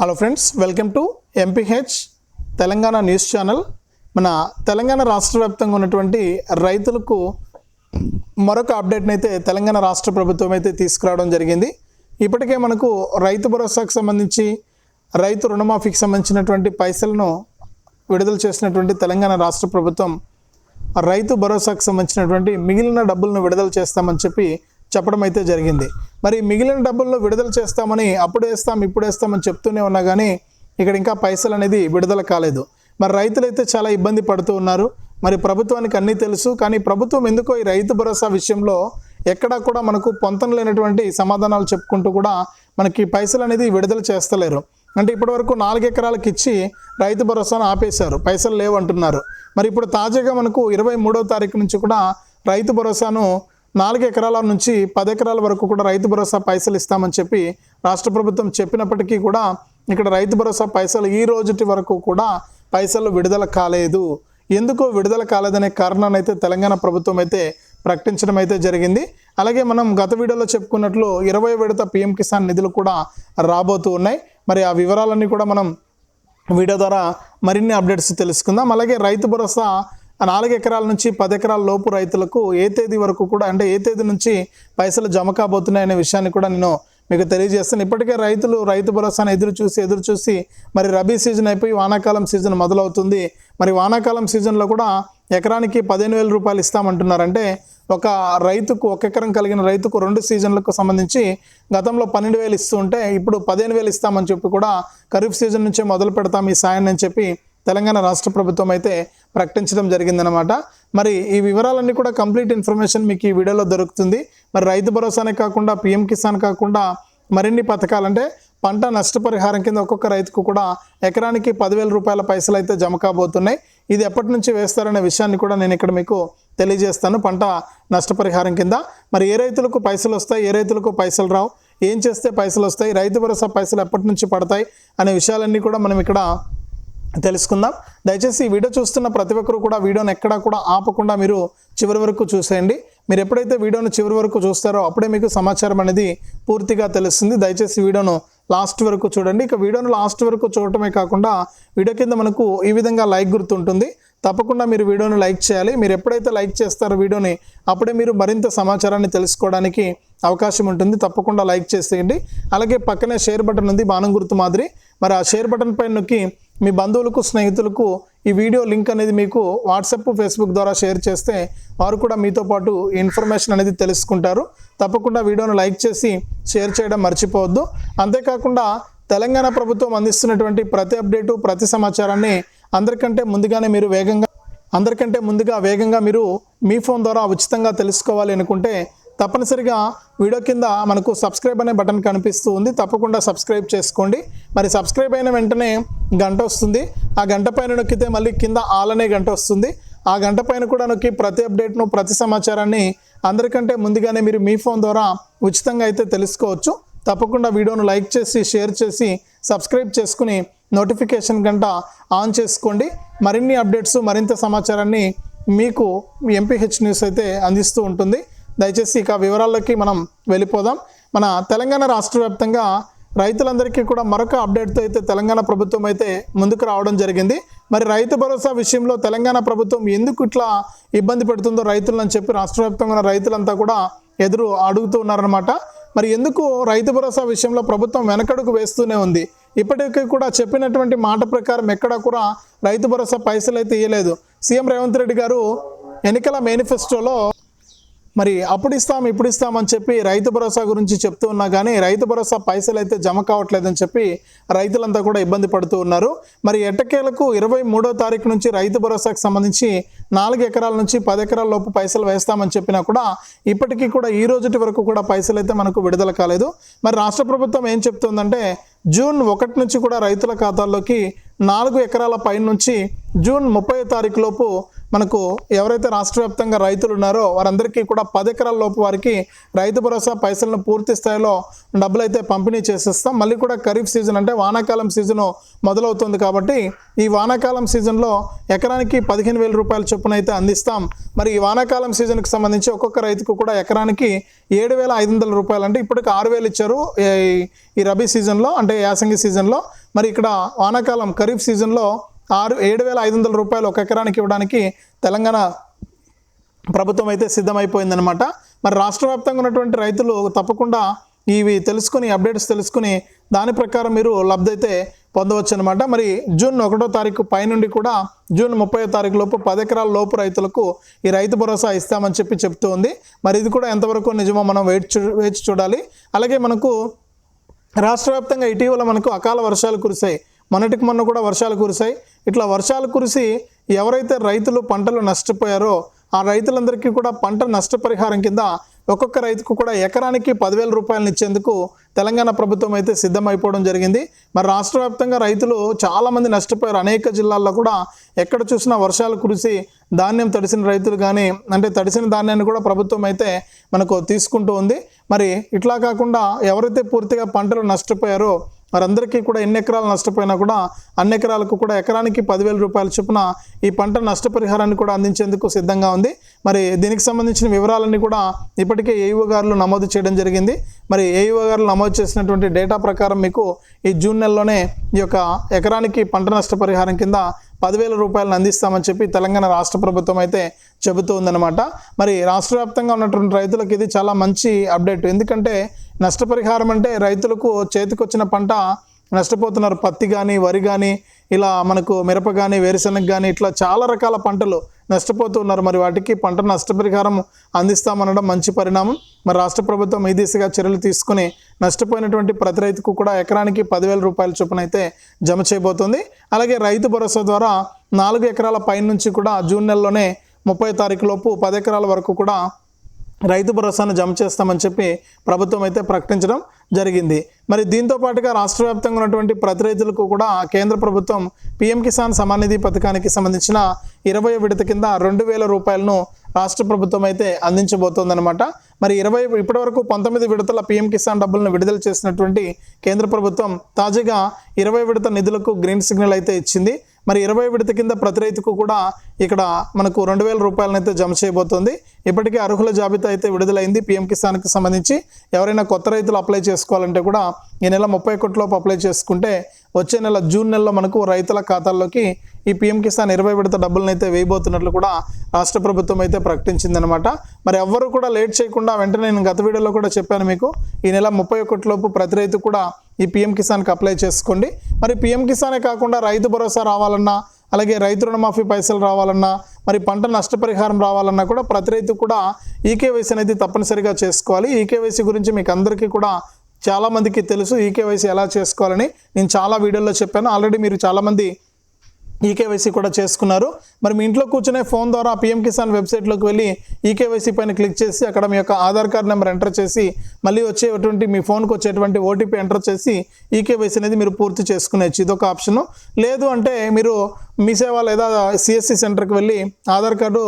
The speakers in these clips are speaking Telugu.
Hello friends welcome to MPH Telangana news channel మన తెలంగాణ రాష్ట్ర వ్యాప్తంగా ఉన్నటువంటి రైతులకు మరొక అప్డేట్ని అయితే తెలంగాణ రాష్ట్ర ప్రభుత్వం అయితే తీసుకురావడం జరిగింది. ఇప్పటికే మనకు రైతు భరోసాకు సంబంధించి రైతు రుణమాఫీకి సంబంధించినటువంటి పైసలను విడుదల చేసినటువంటి తెలంగాణ రాష్ట్ర ప్రభుత్వం రైతు భరోసాకు సంబంధించినటువంటి మిగిలిన డబ్బులను విడుదల చేస్తామని చెప్పి చెప్పడం అయితే జరిగింది. మరి మిగిలిన డబ్బుల్లో విడుదల చేస్తామని అప్పుడు వేస్తాం ఇప్పుడు వేస్తామని చెప్తూనే ఉన్నా కానీ ఇక్కడ ఇంకా పైసలు అనేది విడుదల కాలేదు. మరి రైతులైతే చాలా ఇబ్బంది పడుతూ ఉన్నారు. మరి ప్రభుత్వానికి అన్నీ తెలుసు. కానీ ప్రభుత్వం ఎందుకో ఈ రైతు భరోసా విషయంలో ఎక్కడా కూడా మనకు పొంతం లేనటువంటి సమాధానాలు చెప్పుకుంటూ కూడా మనకి పైసలు అనేది విడుదల చేస్తలేరు. అంటే ఇప్పటివరకు నాలుగు ఎకరాలకు ఇచ్చి రైతు భరోసాను ఆపేశారు. పైసలు లేవు అంటున్నారు మరి ఇప్పుడు తాజాగా మనకు ఇరవై మూడవ తారీఖు నుంచి కూడా రైతు భరోసాను నాలుగు ఎకరాల నుంచి పది ఎకరాల వరకు కూడా రైతు భరోసా పైసలు ఇస్తామని చెప్పి రాష్ట్ర ప్రభుత్వం చెప్పినప్పటికీ కూడా ఇక్కడ రైతు భరోసా పైసలు ఈ రోజుటి వరకు కూడా పైసలు విడుదల కాలేదు. ఎందుకు విడుదల కాలేదనే కారణాన్ని అయితే తెలంగాణ ప్రభుత్వం అయితే ప్రకటించడం అయితే జరిగింది. అలాగే మనం గత వీడియోలో చెప్పుకున్నట్లు ఇరవై విడత పిఎం కిసాన్ నిధులు కూడా రాబోతూ ఉన్నాయి. మరి ఆ వివరాలన్నీ కూడా మనం వీడియో ద్వారా మరిన్ని అప్డేట్స్ తెలుసుకుందాం. అలాగే రైతు భరోసా నాలుగు ఎకరాల నుంచి పది ఎకరాల లోపు రైతులకు ఏ తేదీ వరకు కూడా అంటే ఏ తేదీ నుంచి పైసలు జమ కాబోతున్నాయి అనే విషయాన్ని కూడా నేను మీకు తెలియజేస్తాను. ఇప్పటికే రైతులు రైతు భరోసాను ఎదురు చూసి ఎదురు చూసి మరి రబీ సీజన్ అయిపోయి వానాకాలం సీజన్ మొదలవుతుంది. మరి వానాకాలం సీజన్లో కూడా ఎకరానికి పదిహేను వేల రూపాయలు ఇస్తామంటున్నారంటే ఒక రైతుకు ఒక ఎకరం కలిగిన రైతుకు రెండు సీజన్లకు సంబంధించి గతంలో పన్నెండు వేలు ఇస్తూ ఉంటే ఇప్పుడు పదిహేను వేలు ఇస్తామని చెప్పి కూడా ఖరీఫ్ సీజన్ నుంచే మొదలు పెడతాం ఈ సాయాన్ని అని చెప్పి తెలంగాణ రాష్ట్ర ప్రభుత్వం అయితే ప్రకటించడం జరిగిందనమాట మరి ఈ వివరాలన్నీ కూడా కంప్లీట్ ఇన్ఫర్మేషన్ మీకు ఈ వీడియోలో దొరుకుతుంది. మరి రైతు భరోసానే కాకుండా పిఎం కిసాన్ కాకుండా మరిన్ని పథకాలంటే పంట నష్టపరిహారం కింద ఒక్కొక్క రైతుకు కూడా ఎకరానికి పదివేల రూపాయల పైసలు అయితే జమ కాబోతున్నాయి. ఇది ఎప్పటి నుంచి వేస్తారనే విషయాన్ని కూడా నేను ఇక్కడ మీకు తెలియజేస్తాను. పంట నష్టపరిహారం కింద. మరి ఏ రైతులకు పైసలు వస్తాయి? ఏ రైతులకు పైసలు రావు? ఏం చేస్తే పైసలు వస్తాయి? రైతు భరోసా పైసలు ఎప్పటి నుంచి పడతాయి? అనే విషయాలన్నీ కూడా మనం ఇక్కడ తెలుసుకుందాం. దయచేసి ఈ వీడియో చూస్తున్న ప్రతి ఒక్కరు కూడా వీడియోని ఎక్కడా కూడా ఆపకుండా మీరు చివరి వరకు చూసేయండి. మీరు ఎప్పుడైతే వీడియోను చివరి వరకు చూస్తారో అప్పుడే మీకు సమాచారం అనేది పూర్తిగా తెలుస్తుంది. దయచేసి వీడియోను లాస్ట్ వరకు చూడండి. ఇక వీడియోను లాస్ట్ వరకు చూడటమే కాకుండా వీడియో కింద మనకు ఈ విధంగా లైక్ గుర్తుంటుంది తప్పకుండా మీరు వీడియోను లైక్ చేయాలి. మీరు ఎప్పుడైతే లైక్ చేస్తారో వీడియోని అప్పుడే మీరు మరింత సమాచారాన్ని తెలుసుకోవడానికి అవకాశం ఉంటుంది. తప్పకుండా లైక్ చేసేయండి. అలాగే పక్కనే షేర్ బటన్ ఉంది. బాణం గుర్తు మాదిరి. మరి ఆ షేర్ బటన్ పైన నొక్కి మీ బంధువులకు స్నేహితులకు ఈ వీడియో లింక్ అనేది మీకు వాట్సాప్ ఫేస్బుక్ ద్వారా షేర్ చేస్తే వారు కూడా మీతో పాటు ఈ ఇన్ఫర్మేషన్ అనేది తెలుసుకుంటారు. తప్పకుండా వీడియోను లైక్ చేసి షేర్ చేయడం మర్చిపోవద్దు. అంతేకాకుండా తెలంగాణ ప్రభుత్వం అందిస్తున్నటువంటి ప్రతి అప్డేటు ప్రతి సమాచారాన్ని అందరికంటే ముందుగానే మీరు వేగంగా అందరికంటే ముందుగా వేగంగా మీరు మీ ఫోన్ ద్వారా ఉచితంగా తెలుసుకోవాలి అనుకుంటే తప్పనిసరిగా వీడియో కింద మనకు సబ్స్క్రైబ్ అనే బటన్ కనిపిస్తూ ఉంది తప్పకుండా సబ్స్క్రైబ్ చేసుకోండి. మరి సబ్స్క్రైబ్ అయిన వెంటనే గంట వస్తుంది. ఆ గంట పైన నొక్కితే మళ్ళీ కింద ఆల్ అనే గంట వస్తుంది. ఆ గంట పైన కూడా నొక్కి ప్రతి అప్డేట్ను ప్రతి సమాచారాన్ని అందరికంటే ముందుగానే మీరు మీ ఫోన్ ద్వారా ఉచితంగా అయితే తెలుసుకోవచ్చు. తప్పకుండా వీడియోను లైక్ చేసి షేర్ చేసి సబ్స్క్రైబ్ చేసుకుని నోటిఫికేషన్ గంట ఆన్ చేసుకోండి. మరిన్ని అప్డేట్స్ మరింత సమాచారాన్ని మీకు ఎంపీహెచ్ న్యూస్ అయితే అందిస్తూ ఉంటుంది. దయచేసి ఇక వివరాల్లోకి మనం వెళ్ళిపోదాం. మన తెలంగాణ రాష్ట్ర వ్యాప్తంగా రైతులందరికీ కూడా మరొక అప్డేట్తో అయితే తెలంగాణ ప్రభుత్వం అయితే ముందుకు రావడం జరిగింది. మరి రైతు భరోసా విషయంలో తెలంగాణ ప్రభుత్వం ఎందుకు ఇట్లా ఇబ్బంది పెడుతుందో రైతులని చెప్పి రాష్ట్ర వ్యాప్తంగా ఉన్న రైతులంతా కూడా ఎదురు అడుగుతూ ఉన్నారనమాట మరి ఎందుకు రైతు భరోసా విషయంలో ప్రభుత్వం వెనకడుగు వేస్తూనే ఉంది? ఇప్పటికీ కూడా చెప్పినటువంటి మాట ప్రకారం ఎక్కడా కూడా రైతు భరోసా పైసలు అయితే ఇవ్వలేదు సీఎం రేవంత్ రెడ్డి గారు ఎన్నికల మేనిఫెస్టోలో మరి అప్పుడు ఇస్తాం ఇప్పుడు ఇస్తాం అని చెప్పి రైతు భరోసా గురించి చెప్తూ ఉన్నా కానీ రైతు భరోసా పైసలు అయితే జమ కావట్లేదని చెప్పి రైతులంతా కూడా ఇబ్బంది పడుతూ ఉన్నారు. మరి ఎట్టకేలకు ఇరవై మూడో తారీఖు నుంచి రైతు భరోసాకు సంబంధించి నాలుగు ఎకరాల నుంచి పది ఎకరాల లోపు పైసలు వేస్తామని చెప్పినా కూడా ఇప్పటికీ కూడా ఈ రోజుటి వరకు కూడా పైసలు అయితే మనకు విడుదల కాలేదు. మరి రాష్ట్ర ప్రభుత్వం ఏం చెప్తుందంటే జూన్ ఒకటి నుంచి కూడా రైతుల ఖాతాల్లోకి నాలుగు ఎకరాల పై నుంచి జూన్ ముప్పై తారీఖు లోపు మనకు ఎవరైతే రాష్ట్ర వ్యాప్తంగా రైతులు ఉన్నారో వారందరికీ కూడా పది ఎకరాల లోపు వారికి రైతు భరోసా పైసలను పూర్తి స్థాయిలో డబ్బులు అయితే పంపిణీ చేసేస్తాం. మళ్ళీ కూడా ఖరీఫ్ సీజన్ అంటే వానాకాలం సీజను మొదలవుతుంది కాబట్టి ఈ వానాకాలం సీజన్లో ఎకరానికి పదిహేను వేల రూపాయల చొప్పున అయితే అందిస్తాం. మరి ఈ వానాకాలం సీజన్కి సంబంధించి ఒక్కొక్క రైతుకు కూడా ఎకరానికి ఏడు వేల ఐదు వందల రూపాయలు అంటే ఇప్పటికి ఆరు వేలు ఇచ్చారు ఈ- ఈ రబీ సీజన్లో అంటే యాసంగి సీజన్లో. మరి ఇక్కడ వానాకాలం ఖరీఫ్ సీజన్లో ఆరు ఏడు వేల ఐదు వందల రూపాయలు ఒక ఎకరానికి ఇవ్వడానికి తెలంగాణ ప్రభుత్వం అయితే సిద్ధమైపోయిందనమాట మరి రాష్ట్ర వ్యాప్తంగా ఉన్నటువంటి రైతులు తప్పకుండా ఇవి తెలుసుకుని అప్డేట్స్ తెలుసుకుని దాని ప్రకారం మీరు లబ్ధి అయితే పొందవచ్చు అనమాట మరి జూన్ ఒకటో తారీఖు పైనుండి కూడా జూన్ ముప్పై తారీఖు లోపు పది ఎకరాల లోపు రైతులకు ఈ రైతు భరోసా ఇస్తామని చెప్పి చెప్తూ ఉంది. మరి ఇది కూడా ఎంతవరకు నిజమో మనం వేచి చూ- వేచి చూడాలి. అలాగే మనకు రాష్ట్ర వ్యాప్తంగా ఇటీవల మనకు అకాల వర్షాలు కురిశాయి. మొన్నటికి మొన్న కూడా వర్షాలు కురిశాయి. ఇట్లా వర్షాలు కురిసి ఎవరైతే రైతులు పంటలు నష్టపోయారో ఆ రైతులందరికీ కూడా పంట నష్టపరిహారం కింద ఒక్కొక్క రైతుకు కూడా ఎకరానికి పదివేల రూపాయలను ఇచ్చేందుకు తెలంగాణ ప్రభుత్వం అయితే సిద్ధమైపోవడం జరిగింది. మరి రాష్ట్ర వ్యాప్తంగా రైతులు చాలామంది నష్టపోయారు. అనేక జిల్లాల్లో కూడా ఎక్కడ చూసినా వర్షాలు కురిసి ధాన్యం తడిసిన రైతులు కానీ అంటే తడిసిన ధాన్యాన్ని కూడా ప్రభుత్వం అయితే మనకు తీసుకుంటూ ఉంది. మరి ఇట్లా కాకుండా ఎవరైతే పూర్తిగా పంటలు నష్టపోయారో వారందరికీ కూడా ఎన్ని ఎకరాలు నష్టపోయినా కూడా అన్ని ఎకరాలకు కూడా ఎకరానికి పదివేల రూపాయల చొప్పున ఈ పంట నష్టపరిహారాన్ని కూడా అందించేందుకు సిద్ధంగా ఉంది. మరి దీనికి సంబంధించిన వివరాలన్నీ కూడా ఇప్పటికే ఏఈఓ గారులు నమోదు చేయడం జరిగింది. మరి ఏఈఓ గారులు నమోదు చేసినటువంటి డేటా ప్రకారం మీకు ఈ జూన్ నెలలోనే ఈ యొక్క ఎకరానికి పంట నష్టపరిహారం కింద పదివేల రూపాయలను అందిస్తామని చెప్పి తెలంగాణ రాష్ట్ర ప్రభుత్వం అయితే చెబుతూ ఉందన్నమాట. మరి రాష్ట్ర వ్యాప్తంగా ఉన్నటువంటి రైతులకు ఇది చాలా మంచి అప్డేట్. ఎందుకంటే నష్టపరిహారం అంటే రైతులకు చేతికొచ్చిన పంట నష్టపోతున్నారు. పత్తి కానీ వరి కానీ ఇలా మనకు మిరప కానీ వేరుశనగ కానీ ఇట్లా చాలా రకాల పంటలు నష్టపోతున్నారు మరి వాటికి పంట నష్టపరిహారం అందిస్తామనడం మంచి పరిణామం. మరి రాష్ట్ర ప్రభుత్వం ఈ దిశగా చర్యలు తీసుకుని నష్టపోయినటువంటి ప్రతి రైతుకు కూడా ఎకరానికి పదివేల రూపాయల చొప్పున అయితే జమ చేయబోతుంది. అలాగే రైతు భరోసా ద్వారా నాలుగు ఎకరాల పైన నుంచి కూడా జూన్ నెలలోనే ముప్పై తారీఖు లోపు పది ఎకరాల వరకు కూడా రైతు భరోసాను జమ చేస్తామని చెప్పి ప్రభుత్వం అయితే ప్రకటించడం జరిగింది. మరి దీంతో పాటుగా రాష్ట్ర వ్యాప్తంగా ఉన్నటువంటి ప్రతి రైతులకు కూడా కేంద్ర ప్రభుత్వం పీఎం కిసాన్ సమానిధి పథకానికి సంబంధించిన ఇరవై విడత కింద రెండు వేల రూపాయలను రాష్ట్ర ప్రభుత్వం అయితే అందించబోతోందనమాట మరి ఇరవై ఇప్పటివరకు పంతొమ్మిది విడతల పీఎం కిసాన్ డబ్బులను విడుదల చేసినటువంటి కేంద్ర ప్రభుత్వం తాజాగా ఇరవై విడత నిధులకు గ్రీన్ సిగ్నల్ అయితే ఇచ్చింది. మరి ఇరవై విడత కింద ప్రతి రైతుకు కూడా ఇక్కడ మనకు రెండు వేల రూపాయలనైతే జమ చేయబోతుంది. ఇప్పటికే అర్హుల జాబితా అయితే విడుదలైంది పీఎం కిసాన్కి సంబంధించి. ఎవరైనా కొత్త రైతులు అప్లై చేసుకోవాలంటే కూడా ఈ నెల ముప్పై ఒకటిలోపు అప్లై చేసుకుంటే వచ్చే నెల జూన్ నెలలో మనకు రైతుల ఖాతాల్లోకి ఈ పీఎం కిసాన్ ఇరవై విడత డబ్బులను అయితే వేయబోతున్నట్లు కూడా రాష్ట్ర ప్రభుత్వం అయితే ప్రకటించిందనమాట మరి ఎవ్వరూ కూడా లేట్ చేయకుండా వెంటనే నేను గత వీడియోలో కూడా చెప్పాను మీకు. ఈ నెల ముప్పై ఒకటిలోపు ప్రతి రైతు కూడా ఈ పీఎం కిసాన్కి అప్లై చేసుకోండి. మరి పీఎం కిసానే కాకుండా రైతు భరోసా రావాలన్నా అలాగే రైతు రుణమాఫీ పైసలు రావాలన్నా మరి పంట నష్టపరిహారం రావాలన్నా కూడా ప్రతి రైతు కూడా ఈకేవైసీ అనేది తప్పనిసరిగా చేసుకోవాలి. ఈకేవైసీ గురించి మీకు అందరికీ కూడా చాలామందికి తెలుసు ఈకేవైసీ ఎలా చేసుకోవాలని. నేను చాలా వీడియోల్లో చెప్పాను. ఆల్రెడీ మీరు చాలామంది ఈకేవైసీ కూడా చేసుకున్నారు. మరి మీ ఇంట్లో కూర్చునే ఫోన్ ద్వారా పిఎం కిసాన్ వెబ్సైట్లోకి వెళ్ళి ఈకేవైసీ పైన క్లిక్ చేసి అక్కడ మీ యొక్క ఆధార్ కార్డ్ నెంబర్ ఎంటర్ చేసి మళ్ళీ వచ్చేటువంటి మీ ఫోన్కి వచ్చేటువంటి ఓటీపీ ఎంటర్ చేసి ఈకేవైసీ అనేది మీరు పూర్తి చేసుకునేచ్చు. ఇదొక ఆప్షను. లేదు అంటే మీరు మీ సేవ లేదా సిఎస్సి సెంటర్కి వెళ్ళి ఆధార్ కార్డు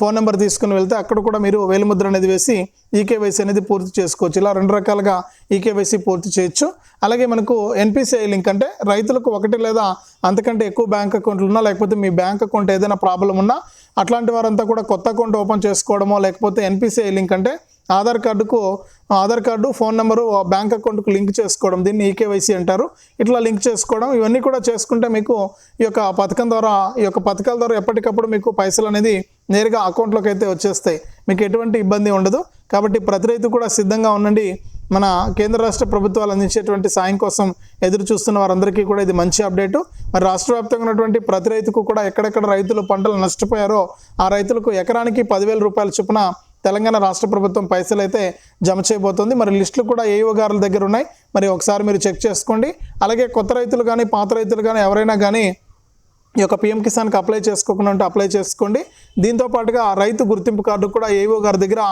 ఫోన్ నెంబర్ తీసుకుని వెళ్తే అక్కడ కూడా మీరు వేలిముద్ర అనేది వేసి ఈకేవైసీ అనేది పూర్తి చేసుకోవచ్చు. ఇలా రెండు రకాలుగా ఈకేవైసీ పూర్తి చేయొచ్చు. అలాగే మనకు ఎన్పిసిఐ లింక్ అంటే రైతులకు ఒకటి లేదా అంతకంటే ఎక్కువ బ్యాంక్ అకౌంట్లు ఉన్నా లేకపోతే మీ బ్యాంక్ అకౌంట్ ఏదైనా ప్రాబ్లం ఉన్నా అట్లాంటి వారంతా కూడా కొత్త అకౌంట్ ఓపెన్ చేసుకోవడమో లేకపోతే ఎన్పిసిఐ లింక్ అంటే ఆధార్ కార్డుకు Aadhaar card phone number bank అకౌంట్కు లింక్ చేసుకోవడం దీన్ని ఈకేవైసీ అంటారు. ఇట్లా లింక్ చేసుకోవడం ఇవన్నీ కూడా చేసుకుంటే మీకు ఈ యొక్క పథకం ద్వారా ఈ యొక్క పథకాల ద్వారా ఎప్పటికప్పుడు మీకు పైసలు అనేది నేరుగా అకౌంట్లోకి అయితే వచ్చేస్తాయి. మీకు ఎటువంటి ఇబ్బంది ఉండదు. కాబట్టి ప్రతి రైతు కూడా సిద్ధంగా ఉండండి. మన కేంద్ర రాష్ట్ర ప్రభుత్వాలు అందించేటువంటి సాయం కోసం ఎదురు చూస్తున్న వారందరికీ కూడా ఇది మంచి అప్డేటు. మరి రాష్ట్ర వ్యాప్తంగా ఉన్నటువంటి ప్రతి రైతుకు కూడా ఎక్కడెక్కడ రైతులు పంటలు నష్టపోయారో ఆ రైతులకు ఎకరానికి పదివేల రూపాయల చొప్పున తెలంగాణ రాష్ట్ర ప్రభుత్వం పైసలు అయితే జమ చేయబోతోంది. మరి లిస్టులు కూడా ఏఓ గారుల దగ్గర ఉన్నాయి. మరి ఒకసారి మీరు చెక్ చేసుకోండి. అలాగే కొత్త రైతులు కానీ పాత రైతులు కానీ ఎవరైనా కానీ ఈ యొక్క పిఎం కిసాన్కి అప్లై చేసుకోకుండా ఉంటే అప్లై చేసుకోండి. దీంతో పాటుగా రైతు గుర్తింపు కార్డు కూడా ఏవో గారి దగ్గర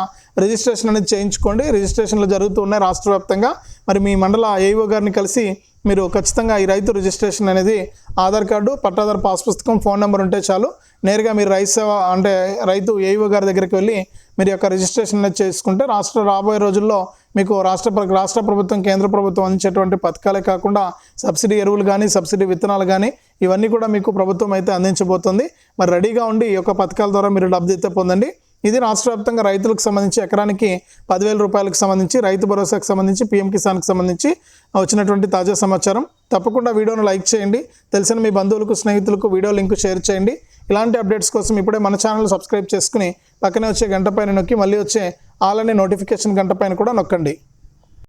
రిజిస్ట్రేషన్ అనేది చేయించుకోండి. రిజిస్ట్రేషన్లు జరుగుతున్నాయి రాష్ట్ర వ్యాప్తంగా. మరి మీ మండల ఏవో గారిని కలిసి మీరు ఖచ్చితంగా ఈ రైతు రిజిస్ట్రేషన్ అనేది ఆధార్ కార్డు పట్టాదారు పాస్ పుస్తకం ఫోన్ నెంబర్ ఉంటే చాలు. నేరుగా మీరు రైతు సేవ అంటే రైతు ఏఈఓ గారి దగ్గరికి వెళ్ళి మీరు యొక్క రిజిస్ట్రేషన్ అనేది చేసుకుంటే రాష్ట్ర రాబోయే రోజుల్లో మీకు రాష్ట్ర ప్ర- రాష్ట్ర ప్రభుత్వం కేంద్ర ప్రభుత్వం అందించేటువంటి పథకాలే కాకుండా సబ్సిడీ ఎరువులు కానీ సబ్సిడీ విత్తనాలు కానీ ఇవన్నీ కూడా మీకు ప్రభుత్వం అయితే అందించబోతుంది. మరి రెడీగా ఉండి ఈ యొక్క పథకాల ద్వారా మీరు లబ్ధి అయితే పొందండి. ఇది రాష్ట్ర వ్యాప్తంగా రైతులకు సంబంధించి ఎకరానికి పదివేల రూపాయలకు సంబంధించి రైతు భరోసాకు సంబంధించి పీఎం కిసాన్కి సంబంధించి వచ్చినటువంటి తాజా సమాచారం. తప్పకుండా వీడియోను లైక్ చేయండి. తెలిసిన మీ బంధువులకు స్నేహితులకు వీడియో లింక్ షేర్ చేయండి. ఇలాంటి అప్డేట్స్ కోసం ఇప్పుడే మన ఛానల్ సబ్స్క్రైబ్ చేసుకుని పక్కనే వచ్చే గంట పైన నొక్కి మళ్ళీ వచ్చే అలానే నోటిఫికేషన్ గంట పైన కూడా నొక్కండి.